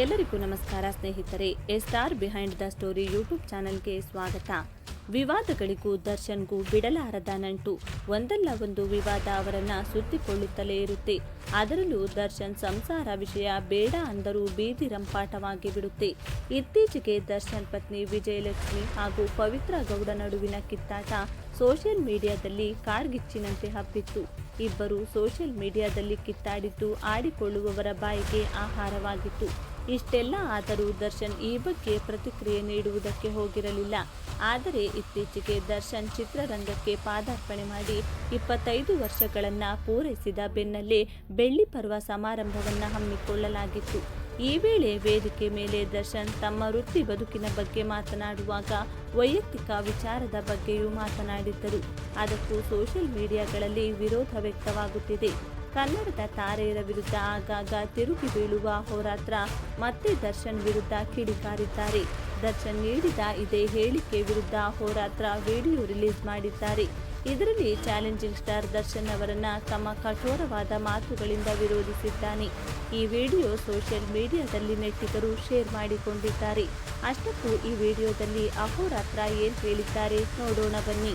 ಎಲ್ಲರಿಗೂ ನಮಸ್ಕಾರ ಸ್ನೇಹಿತರೆ, a star behind the story YouTube ಚಾನೆಲ್ಗೆ ಸ್ವಾಗತ. ವಿವಾದಗಳಿಗೂ ದರ್ಶನ್ಗೂ ಬಿಡಲಾರದ ನಂಟು, ಒಂದಲ್ಲ ಒಂದು ವಿವಾದ ಅವರನ್ನ ಸುತ್ತಿಕೊಳ್ಳುತ್ತಲೇ ಇರುತ್ತೆ. ಅದರಲ್ಲೂ ದರ್ಶನ್ ಸಂಸಾರ ವಿಷಯ ಬೇಡ ಅಂದರೂ ಬೀದಿ ರಂಪಾಟವಾಗಿ ಬಿಡುತ್ತೆ. ಇತ್ತೀಚೆಗೆ ದರ್ಶನ್ ಪತ್ನಿ ವಿಜಯಲಕ್ಷ್ಮಿ ಹಾಗೂ ಪವಿತ್ರ ಗೌಡ ನಡುವಿನ ಕಿತ್ತಾಟ ಸೋಷಿಯಲ್ ಮೀಡಿಯಾದಲ್ಲಿ ಕಾರ್ಗಿಚ್ಚಿನಂತೆ ಹಬ್ಬಿತ್ತು. ಇಬ್ಬರು ಸೋಷಿಯಲ್ ಮೀಡಿಯಾದಲ್ಲಿ ಕಿತ್ತಾಡಿದ್ದು ಆಡಿಕೊಳ್ಳುವವರ ಬಾಯಿಗೆ ಆಹಾರವಾಗಿತ್ತು. ಇಷ್ಟೆಲ್ಲ ಆದರೂ ದರ್ಶನ್ ಈ ಬಗ್ಗೆ ಪ್ರತಿಕ್ರಿಯೆ ನೀಡುವುದಕ್ಕೆ ಹೋಗಿರಲಿಲ್ಲ. ಆದರೆ ಇತ್ತೀಚೆಗೆ ದರ್ಶನ್ ಚಿತ್ರರಂಗಕ್ಕೆ ಪಾದಾರ್ಪಣೆ ಮಾಡಿ ಇಪ್ಪತ್ತೈದು ವರ್ಷಗಳನ್ನು ಪೂರೈಸಿದ ಬೆನ್ನಲ್ಲೇ ಬೆಳ್ಳಿ ಪರ್ವ ಸಮಾರಂಭವನ್ನು ಹಮ್ಮಿಕೊಳ್ಳಲಾಗಿತ್ತು. ಈ ವೇಳೆ ವೇದಿಕೆ ಮೇಲೆ ದರ್ಶನ್ ತಮ್ಮ ವೃತ್ತಿ ಬದುಕಿನ ಬಗ್ಗೆ ಮಾತನಾಡುವಾಗ ವೈಯಕ್ತಿಕ ವಿಚಾರದ ಬಗ್ಗೆಯೂ ಮಾತನಾಡಿದ್ದರು. ಅದಕ್ಕೂ ಸೋಷಿಯಲ್ ಮೀಡಿಯಾಗಳಲ್ಲಿ ವಿರೋಧ ವ್ಯಕ್ತವಾಗುತ್ತಿದೆ. ಕನ್ನಡದ ತಾರೆಯರ ವಿರುದ್ಧ ಆಗಾಗ ತಿರುಗಿ ಬೀಳುವ ಹೋರಾತ್ರ ಮತ್ತೆ ದರ್ಶನ್ ವಿರುದ್ಧ ಕಿಡಿಕಾರಿದ್ದಾರೆ. ದರ್ಶನ್ ನೀಡಿದ ಇದೇ ಹೇಳಿಕೆ ವಿರುದ್ಧ ಹೋರಾತ್ರ ವಿಡಿಯೋ ರಿಲೀಸ್ ಮಾಡಿದ್ದಾರೆ. ಇದರಲ್ಲಿ ಚಾಲೆಂಜಿಂಗ್ ಸ್ಟಾರ್ ದರ್ಶನ್ ಅವರನ್ನ ತಮ್ಮ ಕಠೋರವಾದ ಮಾತುಗಳಿಂದ ವಿರೋಧಿಸಿದ್ದಾನೆ. ಈ ವಿಡಿಯೋ ಸೋಷಿಯಲ್ ಮೀಡಿಯಾದಲ್ಲಿ ನೆಟ್ಟಿಗರು ಶೇರ್ ಮಾಡಿಕೊಂಡಿದ್ದಾರೆ. ಅಷ್ಟಕ್ಕೂ ಈ ವಿಡಿಯೋದಲ್ಲಿ ಅಹೋರಾತ್ರ ಏನ್ ಹೇಳಿದ್ದಾರೆ ನೋಡೋಣ ಬನ್ನಿ.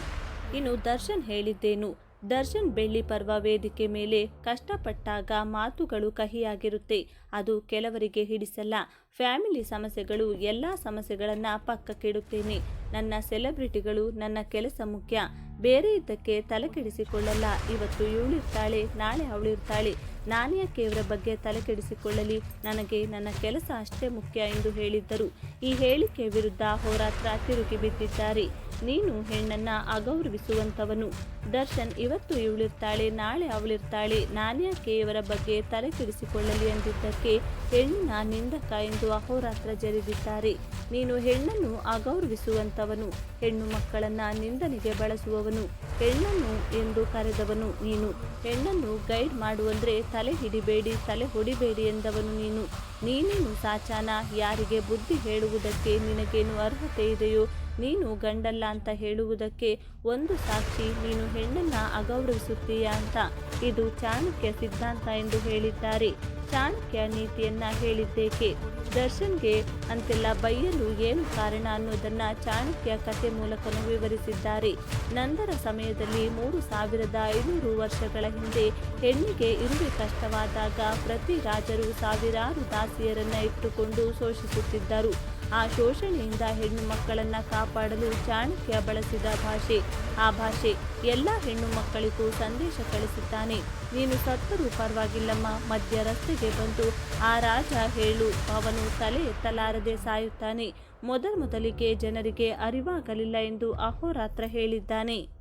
ಇನ್ನು ದರ್ಶನ್ ಹೇಳಿದ್ದೇನು? ದರ್ಶನ್ ಬೆಳ್ಳಿ ಪರ್ವ ವೇದಿಕೆ ಮೇಲೆ ಕಷ್ಟಪಟ್ಟಾಗ ಮಾತುಗಳು ಕಹಿಯಾಗಿರುತ್ತೆ. ಅದು ಕೆಲವರಿಗೆ ಹಿಡಿಸಲ್ಲ. ಫ್ಯಾಮಿಲಿ ಸಮಸ್ಯೆಗಳು, ಎಲ್ಲ ಸಮಸ್ಯೆಗಳನ್ನು ಪಕ್ಕಕ್ಕಿಡುತ್ತೇನೆ. ನನ್ನ ಸೆಲೆಬ್ರಿಟಿಗಳು ನನ್ನ ಕೆಲಸ ಮುಖ್ಯ. ಬೇರೆ ಇದ್ದಕ್ಕೆ ತಲೆಕೆಡಿಸಿಕೊಳ್ಳಲ್ಲ. ಇವತ್ತು ಇವಳಿರ್ತಾಳೆ, ನಾಳೆ ಅವಳಿರ್ತಾಳೆ. ನಾನ್ಯಾಕೆ ಇವರ ಬಗ್ಗೆ ತಲೆ ಕೆಡಿಸಿಕೊಳ್ಳಲಿ ನನಗೆ ನನ್ನ ಕೆಲಸ ಅಷ್ಟೇ ಮುಖ್ಯ ಎಂದು ಹೇಳಿದ್ದರು. ಈ ಹೇಳಿಕೆ ವಿರುದ್ಧ ಹೋರಾತ್ರ ತಿರುಗಿ ಬಿದ್ದಿದ್ದಾರೆ. ನೀನು ಹೆಣ್ಣನ್ನ ಅಗೌರವಿಸುವಂತವನು ದರ್ಶನ್ ಇವತ್ತು ಇವಳಿರ್ತಾಳೆ, ನಾಳೆ ಅವಳಿರ್ತಾಳೆ. ನಾನ್ಯಾಕೆ ಇವರ ಬಗ್ಗೆ ತಲೆ ಕೆಡಿಸಿಕೊಳ್ಳಲಿ ಎಂದಿದ್ದಕ್ಕೆ ಹೆಣ್ಣಿನ ನಿಂದಕ ಎಂದು ಅಹೋರಾತ್ರ ಜರಿದಿದ್ದಾರೆ. ನೀನು ಹೆಣ್ಣನ್ನು ಅಗೌರವಿಸುವಂತವನು ಹೆಣ್ಣು ಮಕ್ಕಳನ್ನ ನಿಂದನೆಗೆ ಬಳಸುವವನು. ಹೆಣ್ಣನ್ನು ಎಂದು ಕರೆದವನು ನೀನು. ಹೆಣ್ಣನ್ನು ಗೈಡ್ ಮಾಡುವಂದ್ರೆ ತಲೆ ಹಿಡಿಬೇಡಿ ತಲೆ ಹೊಡಿಬೇಡಿ ಎಂದವನು ನೀನು. ನೀನೇನು ಸಾಚಾನ? ಯಾರಿಗೆ ಬುದ್ಧಿ ಹೇಳುವುದಕ್ಕೆ ನಿನಗೇನು ಅರ್ಹತೆ ಇದೆಯೋ? ನೀನು ಗಂಡಲ್ಲ ಅಂತ ಹೇಳುವುದಕ್ಕೆ ಒಂದು ಸಾಕ್ಷಿ ನೀನು ಹೆಣ್ಣನ್ನ ಅಗೌರವಿಸುತ್ತೀಯಾ ಅಂತ. ಇದು ಚಾಣಕ್ಯ ಸಿದ್ಧಾಂತ ಎಂದು ಹೇಳಿದ್ದಾರೆ. ಚಾಣಕ್ಯ ನೀತಿಯನ್ನ ಹೇಳಿದ್ದೇಕೆ? ದರ್ಶನ್ಗೆ ಅಂತೆಲ್ಲ ಬೈಯಲು ಏನು ಕಾರಣ ಅನ್ನೋದನ್ನ ಚಾಣಕ್ಯ ಕಥೆ ಮೂಲಕನು ವಿವರಿಸಿದ್ದಾರೆ. ನಂತರ ಸಮಯದಲ್ಲಿ ಮೂರು ಸಾವಿರದ ಐನೂರು ವರ್ಷಗಳ ಹಿಂದೆ ಹೆಣ್ಣಿಗೆ ಇರುವೆ ಕಷ್ಟವಾದಾಗ ಪ್ರತಿ ರಾಜರು ಸಾವಿರಾರು ದಾಸಿಯರನ್ನ ಇಟ್ಟುಕೊಂಡು ಶೋಷಿಸುತ್ತಿದ್ದರು. ಆ ಶೋಷಣೆಯಿಂದ ಹೆಣ್ಣು ಮಕ್ಕಳನ್ನ ಕಾಪಾಡಲು ಚಾಣಕ್ಯ ಬಳಸಿದ ಭಾಷೆ. ಆ ಭಾಷೆ ಎಲ್ಲ ಹೆಣ್ಣು ಮಕ್ಕಳಿಗೂ ಸಂದೇಶ ಕಳಿಸುತ್ತಾನೆ ನೀನು ಸತ್ತರೂ ಪರವಾಗಿಲ್ಲಮ್ಮ. ಮಧ್ಯ ರಸ್ತೆಗೆ ಬಂದು ಆ ರಾಜ ಹೇಳು, ಅವನು ತಲೆ ಎತ್ತಲಾರದೆ ಸಾಯುತ್ತಾನೆ. ಮೊದಲ ಮೊದಲಿಗೆ ಜನರಿಗೆ ಅರಿವಾಗಲಿಲ್ಲ ಎಂದು ಅಹೋರಾತ್ರ ಹೇಳಿದ್ದಾನೆ.